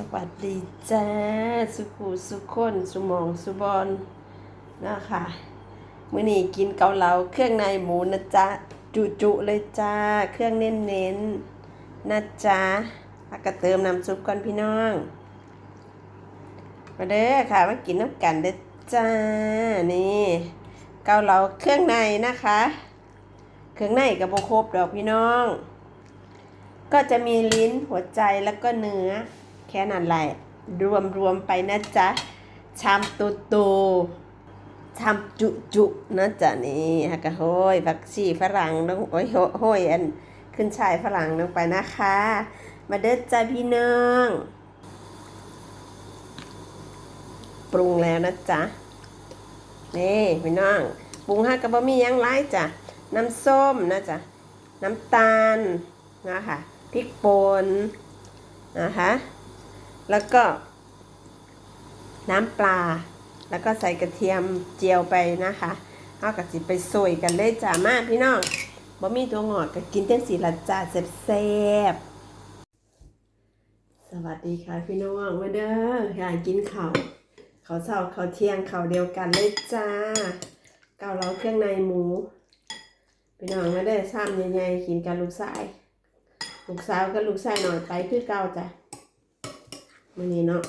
สวัสดีจ้าสุขุสุคนสุมองสุบอลนะคะมื้อนี้กินเกาเหลาเครื่องในหมูนะจ๊ะจุจุๆเลยจ้า เครื่องเน้นๆนะจ๊ะแล้วก็เติมน้ำซุปก่อนพี่น้อง มาเด้อค่ะมากินน้ำกันเด้อจ้านี่เกาเหลาเครื่องในนะคะ เครื่องในกับโบครบดอกพี่น้อง ก็จะมีลิ้นหัวใจแล้วก็เนื้อ ค่นั้นแหละ รวมรวมไปนะจ๊ะ ชามโตโตชามจุจุนะจ๊ะนี่ฮะกะโห้ยผักชีฝรั่งลงโอ้ยโฮ้ยอันขึ้นชายฝรั่งลงไปนะคะ มาเด้อจ้าพี่น้องปรุงแล้วนะจ๊ะนี่พี่น้องปรุงให้กับบะมี่ยังไรจ้ะน้ำส้มนะจ๊ะน้ำตาลนะคะพริกป่นนะคะ แล้วก็ น้ำปลา แล้วก็ใส่กระเทียมเจียวไปนะคะเอากระสิไปซอยกันเลยจ้ามาพี่น้องบ่มีตัวงอดก็กินเต้นสีละจ้าแซ่บสวัสดีค่ะพี่น้องมาเด้ออยากกินข้าวข้าวเช้าข้าวเที่ยงข้าวเดียวกันเลยจ้าเกาเหลาเครื่องในหมูพี่น้องมาได้ซ้ำใหญ่ๆกินกับลูกชาย ลูกสาวกับลูกชายหน่อยไปคือเก่าจ้ะ มื้อนี้เนาะ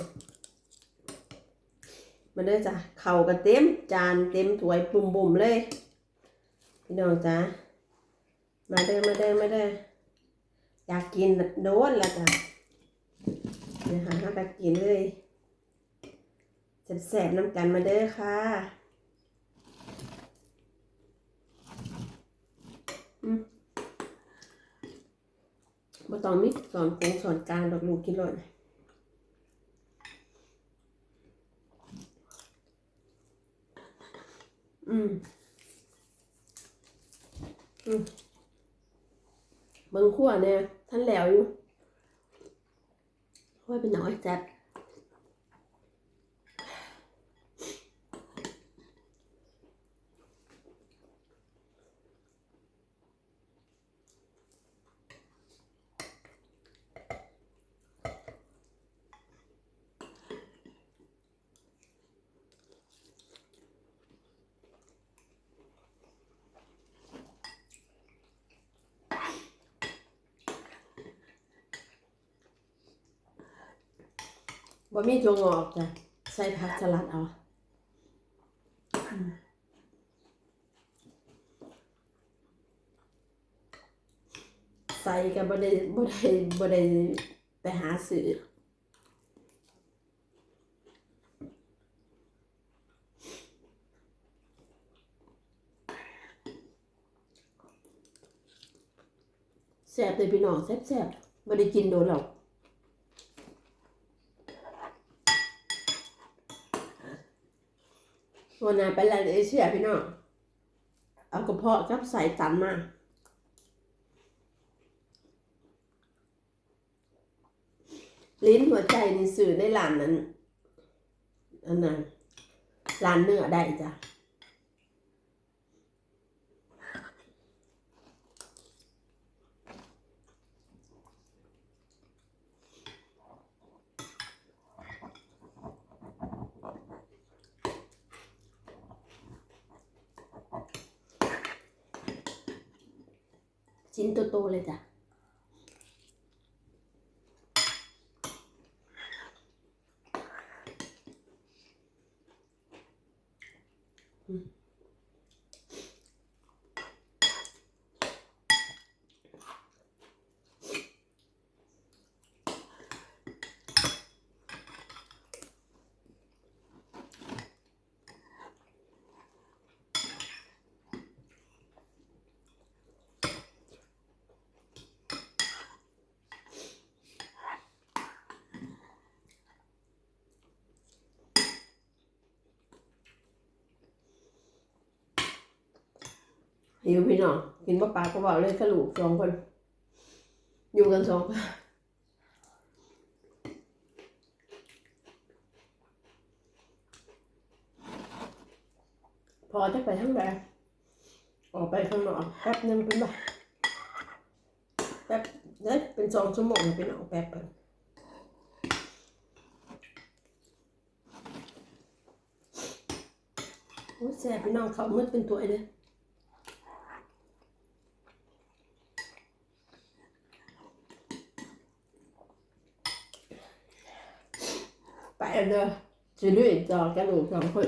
มาเด้อจ้ะเข่าวก็เต็ม จานเต็มถ้วยปุ่มๆเลย พี่น้องจ้ะมาเด้อมาเด้อมาเด้ออยากกินโดนล้วจ้ะเดี๋ยวหาหาไปกินเลยแสบๆน้ำกันมาเด้อค่ะบ่ต้องมีสอนโกงสอนกลางดอกลูกกินเลย อืมอืมเบิ่งขั้วเนี่ยท่านแล้วอยู่ค่อยเป็นน้อยจัด บ่มีถั่วงอกจ้ะใส่ผักสลัดเอาใส่ก็บ่ได้บ่ได้บ่ได้ไปหาซื้อแซ่บเลยพี่น้องแซ่บๆบ่ได้กินโดนหรอก วันนั้นไปแลนด์เอเชียพี่น้อง เอากระเพาะกับใส่ตันมาลิ้นหัวใจในสื่อในหลานนั้นอันนั้นหลานเนื้อได้จ้ะ ชิ้นโตๆเลยจ้ะ หิวพี่น้องกินปลาปลาก็บอกเลยกระลูกสองคน อยู่กันสองพอจะไปทั้งแบบออกไปข้างนอกแป๊บนึงเป็นแบบแป๊บเนี่ยเป็นสองชั่วโมงเป็นออกแป๊บเป็นโอ้แซ่บพี่น้องเขามืดเป็นตัวเลย ไปเอาเด้อจะลุยต่อกันหนูสองคน